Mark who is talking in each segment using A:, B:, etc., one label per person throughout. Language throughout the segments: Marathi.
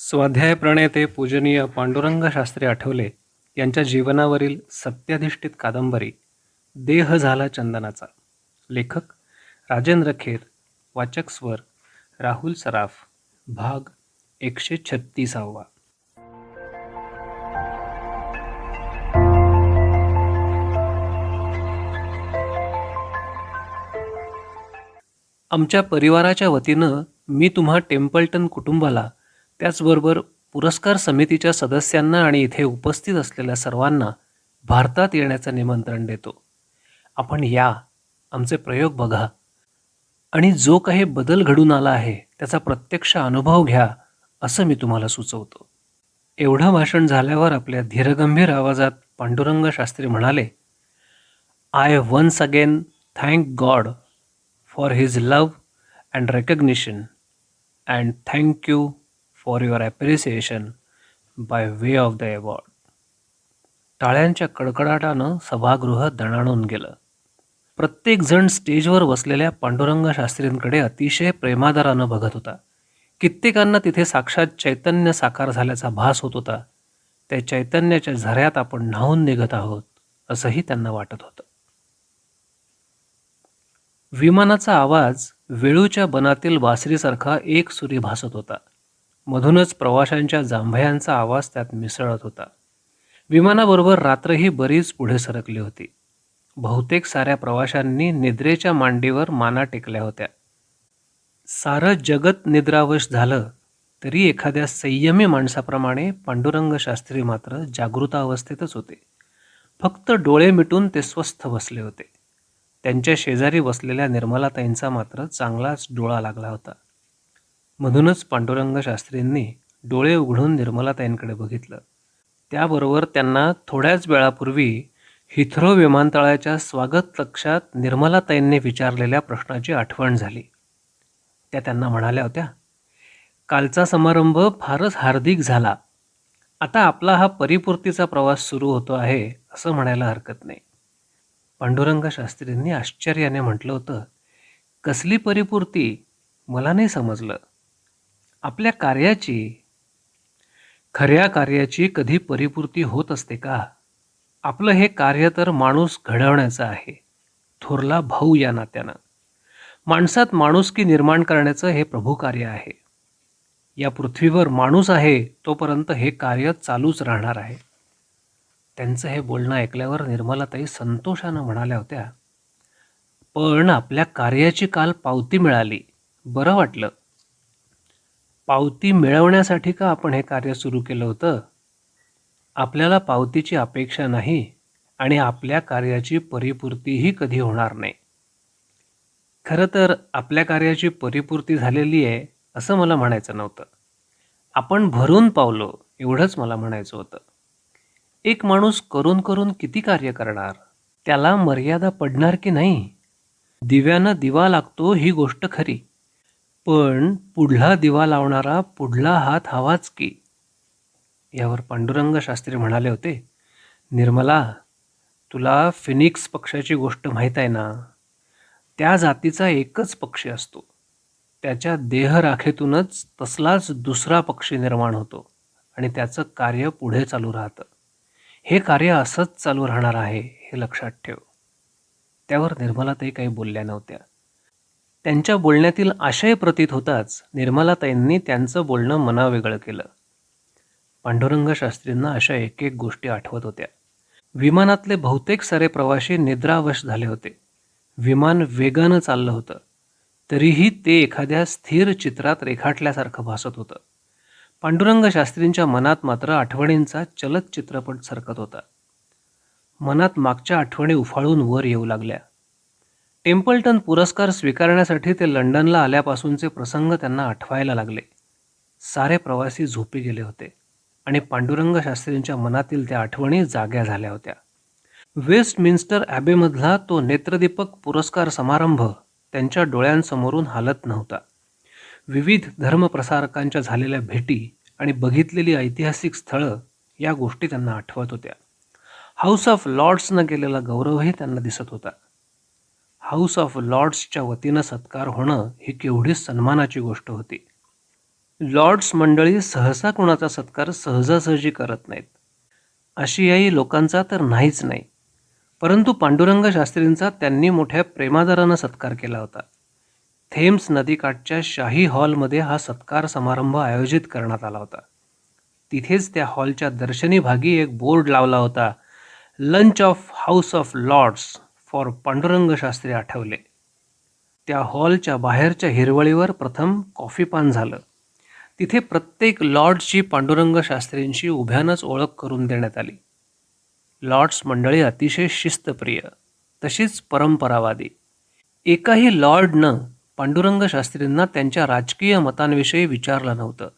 A: स्वाध्याय प्रणेते पूजनीय पांडुरंग शास्त्री आठवले यांच्या जीवनावरील सत्याधिष्ठित कादंबरी देह झाला चंदनाचा. लेखक राजेंद्र खेर वाचक स्वर राहुल सराफ भाग एकशे छत्तीसावा. आमच्या परिवाराच्या वतीनं मी तुम्हा टेम्पल्टन कुटुंबाला त्याचबरोबर पुरस्कार समितीच्या सदस्यांना आणि इथे उपस्थित असलेल्या सर्वांना भारतात येण्याचं निमंत्रण देतो. आपण या आमचे प्रयोग बघा. आणि जो काही बदल घडून आला आहे त्याचा प्रत्यक्ष अनुभव घ्या असं मी तुम्हाला सुचवतो. एवढं भाषण झाल्यावर आपल्या धीरगंभीर आवाजात पांडुरंग शास्त्री म्हणाले I once again thank God for his love and recognition and thank you for your appreciation by way of the award टाळ्यांच्या कडकडाटानं सभागृह दणाणून गेलं. प्रत्येकजण स्टेजवर बसलेल्या पांडुरंग शास्त्रींकडे अतिशय प्रेमादरानं बघत होता. कित्येकांना तिथे साक्षात चैतन्य साकार झाल्याचा भास होत होता. त्या चैतन्याच्या झऱ्यात आपण न्हावून निघत आहोत असंही त्यांना वाटत होतं. विमानाचा आवाज वेळूच्या बनातील बासरीसारखा एक सुरी भासत होता. मधूनच प्रवाशांच्या जांभयांचा आवाज त्यात मिसळत होता. विमानाबरोबर रात्रही बरीच पुढे सरकली होती. बहुतेक साऱ्या प्रवाशांनी निद्रेच्या मांडीवर माना टेकल्या होत्या. सारं जगत निद्रावश झालं तरी एखाद्या संयमी माणसाप्रमाणे पांडुरंग शास्त्री मात्र जागृतावस्थेतच होते. फक्त डोळे मिटून ते स्वस्थ बसले होते. त्यांच्या शेजारी बसलेल्या निर्मलाताईंचा मात्र चांगलाच डोळा लागला होता. मधूनच पांडुरंग शास्त्रींनी डोळे उघडून निर्मलाताईंकडे बघितलं. त्याबरोबर त्यांना थोड्याच वेळापूर्वी हिथ्रो विमानतळाच्या स्वागत कक्षात निर्मलाताईंनी विचारलेल्या प्रश्नाची आठवण झाली. त्या त्यांना म्हणाल्या होत्या कालचा समारंभ फारच हार्दिक झाला. आता आपला हा परिपूर्तीचा प्रवास सुरू होतो आहे असं म्हणायला हरकत नाही. पांडुरंग शास्त्रींनी आश्चर्याने म्हटलं होतं कसली परिपूर्ती? मला नाही समजलं. आपल्या कार्याची खऱ्या कार्याची कधी परिपूर्ती होत असते का? आपलं हे कार्य तर माणूस घडवण्याचं आहे. थोरला भाऊ या नात्यानं. माणसात माणुसकी निर्माण करण्याचं हे प्रभू कार्य आहे. या पृथ्वीवर माणूस आहे तोपर्यंत हे कार्य चालूच राहणार आहे. त्यांचं हे बोलणं ऐकल्यावर निर्मलाताई संतोषानं म्हणाल्या होत्या पण आपल्या कार्याची काल पावती मिळाली. बरं वाटलं. पावती मिळवण्यासाठी का आपण हे कार्य सुरू केलं होतं? आपल्याला पावतीची अपेक्षा नाही आणि आपल्या कार्याची परिपूर्तीही कधी होणार नाही. खरं तर आपल्या कार्याची परिपूर्ती झालेली आहे असं मला म्हणायचं नव्हतं. आपण भरून पावलो एवढंच मला म्हणायचं होतं. एक माणूस करून करून किती कार्य करणार? त्याला मर्यादा पडणार की नाही? दिव्यानं दिवा लागतो ही गोष्ट खरी. पण पुढला दिवा लावणारा पुढला हात हवाच की. यावर पांडुरंग शास्त्री म्हणाले होते निर्मला तुला फिनिक्स पक्षाची गोष्ट माहीत आहे ना? त्या जातीचा एकच पक्षी असतो. त्याच्या देहराखेतूनच तसलाच दुसरा पक्षी निर्माण होतो आणि त्याचं कार्य पुढे चालू राहतं. हे कार्य असंच चालू राहणार आहे हे लक्षात ठेव. त्यावर निर्मलाताई काही बोलल्या नव्हत्या. त्यांच्या बोलण्यातील आशय प्रतीत होताच निर्मलाताईंनी त्यांचं बोलणं मनावेगळं केलं. पांडुरंग शास्त्रींना अशा एक एक गोष्टी आठवत होत्या. विमानातले बहुतेक सारे प्रवासी निद्रावश झाले होते. विमान वेगानं चाललं होतं. तरीही ते एखाद्या स्थिर चित्रात रेखाटल्यासारखं भासत होतं. पांडुरंग शास्त्रींच्या मनात मात्र आठवणींचा चलत चित्रपट सरकत होता. मनात मागच्या आठवणी उफाळून वर येऊ लागल्या. टेम्पल्टन पुरस्कार स्वीकारण्यासाठी ते लंडनला आल्यापासूनचे प्रसंग त्यांना आठवायला लागले. सारे प्रवासी झोपी गेले होते आणि पांडुरंग शास्त्रींच्या मनातील त्या आठवणी जाग्या झाल्या होत्या. वेस्टमिन्स्टर ॲबेमधला तो नेत्रदीपक पुरस्कार समारंभ त्यांच्या डोळ्यांसमोरून हालत नव्हता. विविध धर्मप्रसारकांच्या झालेल्या भेटी आणि बघितलेली ऐतिहासिक स्थळं या गोष्टी त्यांना आठवत होत्या. हाऊस ऑफ लॉर्ड्सनं केलेला गौरवही त्यांना दिसत होता. हाऊस ऑफ लॉर्ड्सच्या वतीनं सत्कार होणं ही केवढी सन्मानाची गोष्ट होती. लॉर्ड्स मंडळी सहसा कुणाचा सत्कार सहजासहजी करत नाहीत. आशियाई लोकांचा तर नाहीच नाही. परंतु पांडुरंग शास्त्रींचा त्यांनी मोठ्या प्रेमादरानं सत्कार केला होता. थेम्स नदीकाठच्या शाही हॉलमध्ये हा सत्कार समारंभ आयोजित करण्यात आला होता. तिथेच त्या हॉलच्या दर्शनी भागी एक बोर्ड लावला होता lunch of house of lords. For Pandurang Shastri Athavale. त्या हॉलच्या बाहेरच्या हिरवळीवर प्रथम कॉफी पान झालं. तिथे प्रत्येक लॉर्ड्सची पांडुरंग शास्त्रींशी उभ्यानंच ओळख करून देण्यात आली. लॉर्ड्स मंडळी अतिशय शिस्तप्रिय तशीच परंपरावादी. एकाही लॉर्डनं पांडुरंग शास्त्रींना त्यांच्या राजकीय मतांविषयी विचारलं नव्हतं.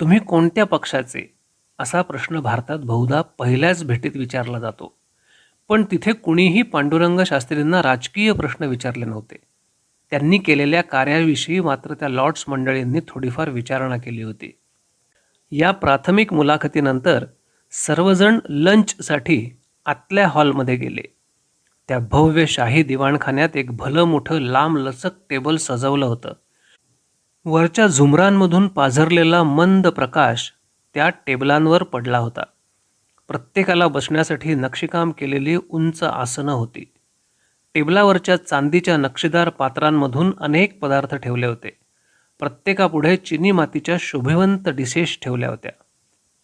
A: तुम्ही कोणत्या पक्षाचे? असा प्रश्न भारतात बहुधा पहिल्याच भेटीत विचारला जातो. पण तिथे कुणीही पांडुरंग शास्त्रींना राजकीय प्रश्न विचारले नव्हते. त्यांनी केलेल्या कार्याविषयी मात्र त्या लॉर्ड्स मंडळींनी थोडीफार विचारणा केली होती. या प्राथमिक मुलाखतीनंतर सर्वजण लंचसाठी आतल्या हॉलमध्ये गेले. त्या भव्य शाही दिवाणखान्यात एक भलं मोठं लांब लचक टेबल सजवलं होतं. वरच्या झुमरांमधून पाझरलेला मंद प्रकाश त्या टेबलांवर पडला होता. प्रत्येकाला बसण्यासाठी नक्षीकाम केलेली उंच आसनं होती. टेबलावरच्या चांदीच्या नक्षीदार पात्रांमधून अनेक पदार्थ ठेवले होते. प्रत्येकापुढे चिनी मातीच्या शोभिवंत डिशेस ठेवल्या होत्या.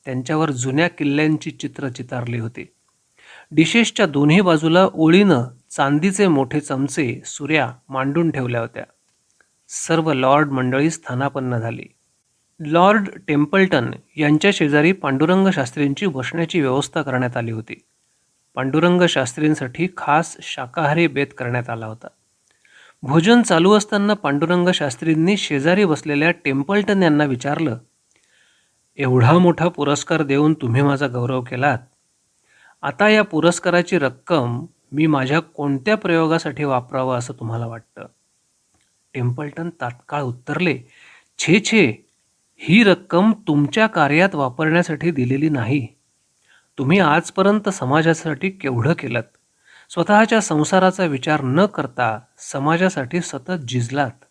A: त्यांच्यावर जुन्या किल्ल्यांची चित्र चितारली होती. डिशेसच्या दोन्ही बाजूला ओळीनं चांदीचे मोठे चमचे सुऱ्या मांडून ठेवल्या होत्या. सर्व लॉर्ड मंडळी स्थानापन्न झाली. लॉर्ड टेम्पल्टन यांच्या शेजारी पांडुरंग शास्त्रींची बसण्याची व्यवस्था करण्यात आली होती. पांडुरंग शास्त्रींसाठी खास शाकाहारी बेत करण्यात आला होता. भोजन चालू असताना पांडुरंग शास्त्रींनी शेजारी बसलेल्या टेम्पल्टन यांना विचारलं एवढा मोठा पुरस्कार देऊन तुम्ही माझा गौरव केलात. आता या पुरस्काराची रक्कम मी माझ्या कोणत्या प्रयोगासाठी वापरावं असं तुम्हाला वाटतं? टेम्पल्टन तात्काळ उत्तरले छे छे. ही रक्कम तुमच्या कार्यात वापरण्यासाठी दिलेली नाही. तुम्ही आजपर्यंत समाजासाठी केवढं केलं स्वतःच्या संसाराचा विचार न करता समाजासाठी सतत झिजलात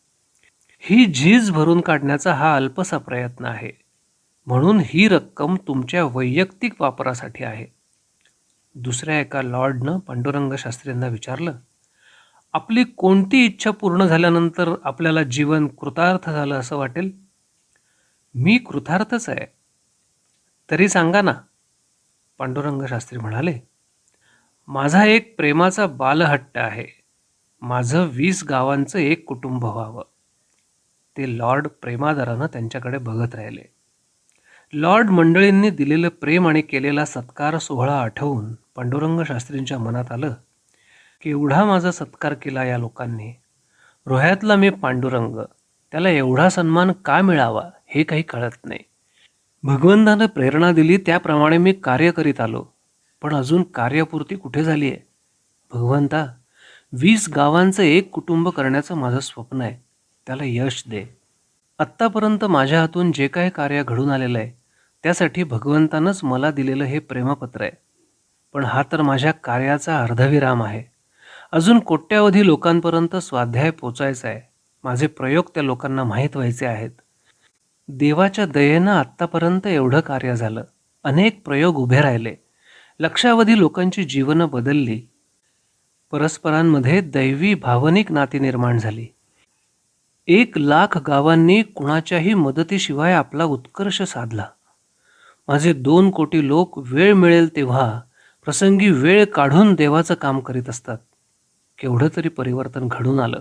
A: ही झीज भरून काढण्याचा हा अल्पसा प्रयत्न आहे. म्हणून ही रक्कम तुमच्या वैयक्तिक वापरासाठी आहे. दुसऱ्या एका लॉर्डनं पांडुरंग शास्त्रींना विचारलं आपली कोणती इच्छा पूर्ण झाल्यानंतर आपल्याला जीवन कृतार्थ झालं असं वाटेल? मी कृतार्थच आहे. तरी सांगा ना पांडुरंग शास्त्री म्हणाले माझा एक प्रेमाचा बालहट्ट आहे. माझं वीस गावांचं एक कुटुंब व्हावं. ते लॉर्ड प्रेमादारानं त्यांच्याकडे बघत राहिले. लॉर्ड मंडळींनी दिलेलं प्रेम आणि केलेला सत्कार सोहळा आठवून पांडुरंग शास्त्रींच्या मनात आलं की एवढा माझा सत्कार केला या लोकांनी. रोह्यातला मी पांडुरंग त्याला एवढा सन्मान का मिळावा? हे काही कळत नाही. भगवंतानं प्रेरणा दिली त्याप्रमाणे मी कार्य करीत आलो. पण अजून कार्यपूर्ती कुठे झाली आहे? भगवंता वीस गावांचं एक कुटुंब करण्याचं माझं स्वप्न आहे. त्याला यश दे. आत्तापर्यंत माझ्या हातून जे काही कार्य घडून आलेलं आहे त्यासाठी भगवंतानंच मला दिलेलं हे प्रेमपत्र आहे. पण हा तर माझ्या कार्याचा अर्धविराम आहे. अजून कोट्यावधी लोकांपर्यंत स्वाध्याय पोचायचा आहे. माझे प्रयोग त्या लोकांना माहीत व्हायचे आहेत. देवाच्या दयेनं आत्तापर्यंत एवढं कार्य झालं. अनेक प्रयोग उभे राहिले. लक्षावधी लोकांची जीवनं बदलली. परस्परांमध्ये दैवी भावनिक नाती निर्माण झाली. एक लाख गावांनी कुणाच्याही मदतीशिवाय आपला उत्कर्ष साधला. माझे दोन कोटी लोक वेळ मिळेल तेव्हा प्रसंगी वेळ काढून देवाचं काम करीत असतात. केवढं तरी परिवर्तन घडून आलं.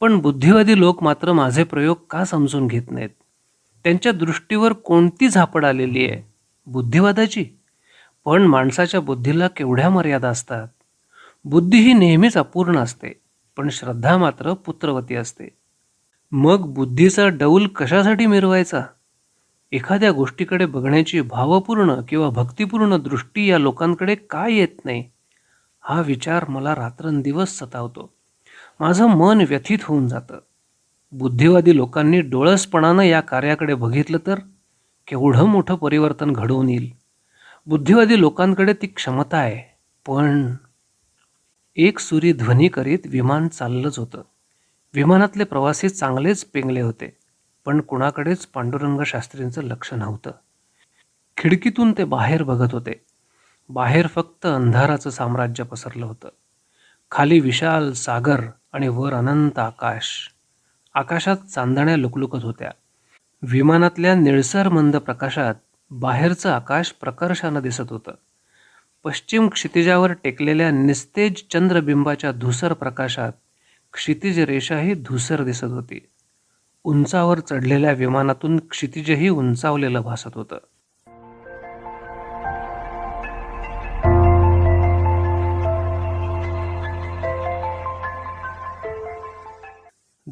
A: पण बुद्धिवादी लोक मात्र माझे प्रयोग का समजून घेत नाहीत? त्यांच्या दृष्टीवर कोणती झापड आलेली आहे? बुद्धिवादाची? पण माणसाच्या बुद्धीला केवढ्या मर्यादा असतात? बुद्धी ही नेहमीच अपूर्ण असते पण श्रद्धा मात्र पुत्रवती असते. मग बुद्धीचा डौल कशासाठी मिरवायचा? एखाद्या गोष्टीकडे बघण्याची भावपूर्ण किंवा भक्तिपूर्ण दृष्टी या लोकांकडे का येत नाही? हा विचार मला रात्रंदिवस सतावतो. माझं मन व्यथित होऊन जातं. बुद्धिवादी लोकांनी डोळसपणानं या कार्याकडे बघितलं तर केवढं मोठं परिवर्तन घडवून येईल. बुद्धिवादी लोकांकडे ती क्षमता आहे पण एक सुरी ध्वनी करीत विमान चाललंच होतं. विमानातले प्रवासी चांगलेच पेंगले होते पण कुणाकडेच पांडुरंग शास्त्रींचं लक्ष नव्हतं. खिडकीतून ते बाहेर बघत होते. बाहेर फक्त अंधाराचं साम्राज्य पसरलं होतं. खाली विशाल सागर आणि वर अनंत आकाश. आकाशात चांदण्या लुकलुकत होत्या. विमानातल्या निळसर मंद प्रकाशात बाहेरचं आकाश प्रकर्षानं दिसत होतं. पश्चिम क्षितिजावर टेकलेल्या निस्तेज चंद्रबिंबाच्या धुसर प्रकाशात क्षितिज रेषाही धुसर दिसत होती. उंचावर चढलेल्या विमानातून क्षितिजही उंचावलेलं भासत होतं.